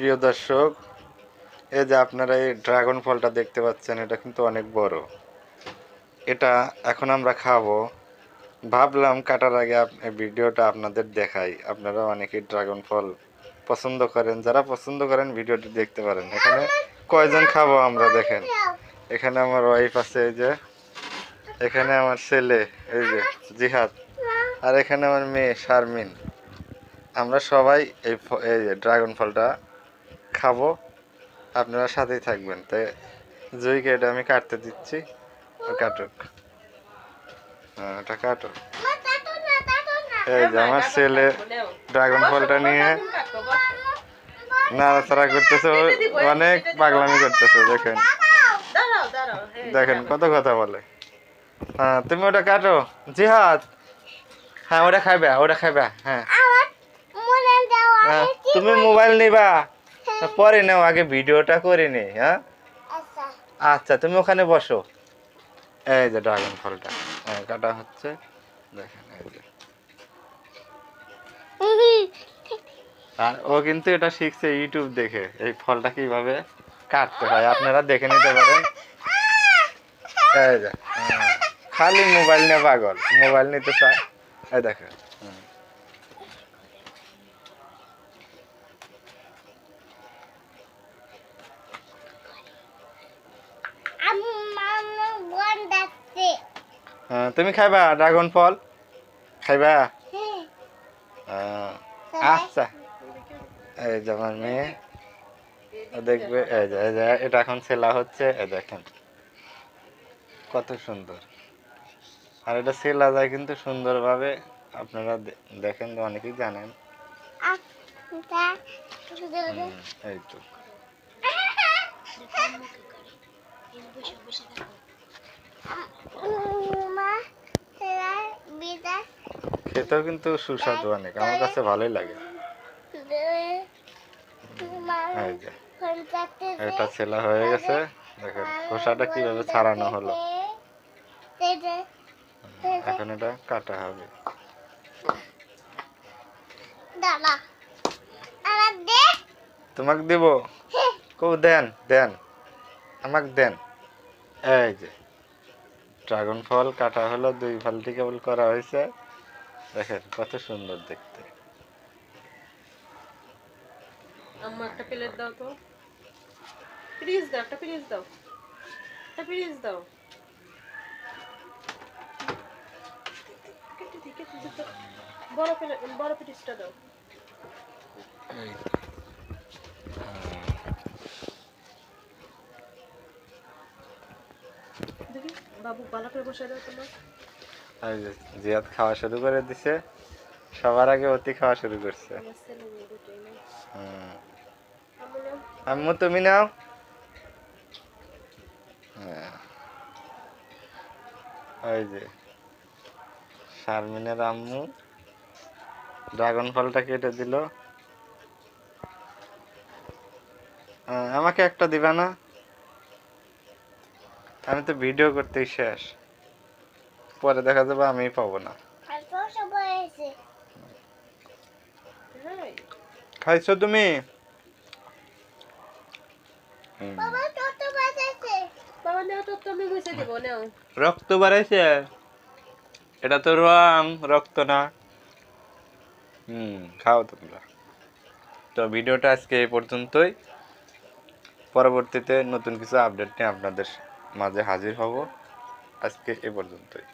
প্রিয় দর্শক, এই যে আপনারা এই ড্রাগন ফলটা দেখতে পাচ্ছেন, এটা কিন্তু অনেক বড়। এটা এখন আমরা খাব। ভাবলাম কাটার আগে ভিডিওটা আপনাদের দেখাই। আপনারা অনেকেই ড্রাগন ফল পছন্দ করেন। যারা পছন্দ করেন, ভিডিওটি দেখতে পারেন। এখানে কয়জন খাব আমরা, দেখেন। এখানে আমার ওয়াইফ আছে, এই যে। এখানে আমার ছেলে, এই যে, জিহাদ। আর এখানে আমার মেয়ে, শারমিন। আমরা সবাই এই এই ড্রাগন ফলটা খাব। আপনারা সাথেই থাকবেন। তাই জুইকে এটা আমি কাটতে দিচ্ছি। কাটুক। হ্যাঁ এটা কাটুক। এই যে আমার ছেলে ড্রাগন ফলটা নিয়ে নাড়াচাড়া করতেছে। অনেক পাগলামি করতেছে দেখেন। দেখেন কত কথা বলে। হ্যাঁ তুমি ওটা কাটো। জিহাদ। হ্যাঁ ওটা খাইবা ওটা খাইবা। হ্যাঁ। হ্যাঁ, তুমি মোবাইল নিবা। পরে নাও আগে ভিডিওটা করে নে হ্যাঁ? আচ্ছা। তুমি ওখানে বসো। এই যে ড্রাগন ফলটা হ্যাঁ কাটা হচ্ছে দেখেন এই যে। আর ও কিন্তু এটা শিখছে ইউটিউব দেখে এই ফলটা কীভাবে কাটতে হয় আপনারা দেখে নিতে পারেন। এই যে হ্যাঁ, খালি মোবাইল নিয়ে পাগল মোবাইল নিতে চায়। এই দেখেন হুম। হ্যাঁ, তুমি খাইবা ড্রাগন ফল? খাইবা? হ্যাঁ, আচ্ছা। এই যে আমার মেয়ে। দেখবে এই যে এই যে এটা এখন ছেলা হচ্ছে এই দেখেন। কত সুন্দর। আর এটা সেলা যায় কিন্তু সুন্দরভাবে আপনারা দেখেন তো অনেকেই জানেন। এই তো। খেতেও কিন্তু সুস্বাদু অনেক। আমার কাছে ভালোই লাগে। এটা ছেলা হয়ে গেছে। দেখেন খোসাটা কীভাবে ছাড়ানো হলো। এখন এটা কাটা হবে। তোমাকে দেব? কৌ দেন দেন। আমাকে দেন। এই যে ড্রাগন ফল কাটা হলো দুই ফালটি কেবল করা হয়েছে। দেখেন কত সুন্দর দেখতে। আম্মা একটা প্লেট দাও তো। প্লিজ দাও একটা প্লিজ দাও। একটা প্লিজ দাও। কেটে দি, কেটে দি তো। বড় প্লেট বড় পিসটা দাও। এই বাবু ভালো করে বসে দাও তোমার। জিয়াদ খাওয়া শুরু করে দিছে, সবার আগে অতি খাওয়া শুরু করছে। আম্মু, তুমি নাও। হ্যাঁ। ওই যে শারমিনের আম্মু ড্রাগন ফলটা কেটে দিল। আমাকে একটা দিবা না? আমি তো ভিডিও করতেই শেষ। পরে দেখা যাবে আমি পাবো না। খাইছো তুমি? হুম। বাবা কত বাজাচ্ছে বাবা নাও তো তুমি মুছে দেবো নাও। রক্ত বাড়াইছে? এটা তো রং রক্ত না। হুম খাও তোমরা। তো ভিডিওটা আজকে এই পর্যন্তই। পরবর্তীতে নতুন কিছু আপডেট নিয়ে আপনাদের মাঝে হাজির হব। আজকে এ পর্যন্তই।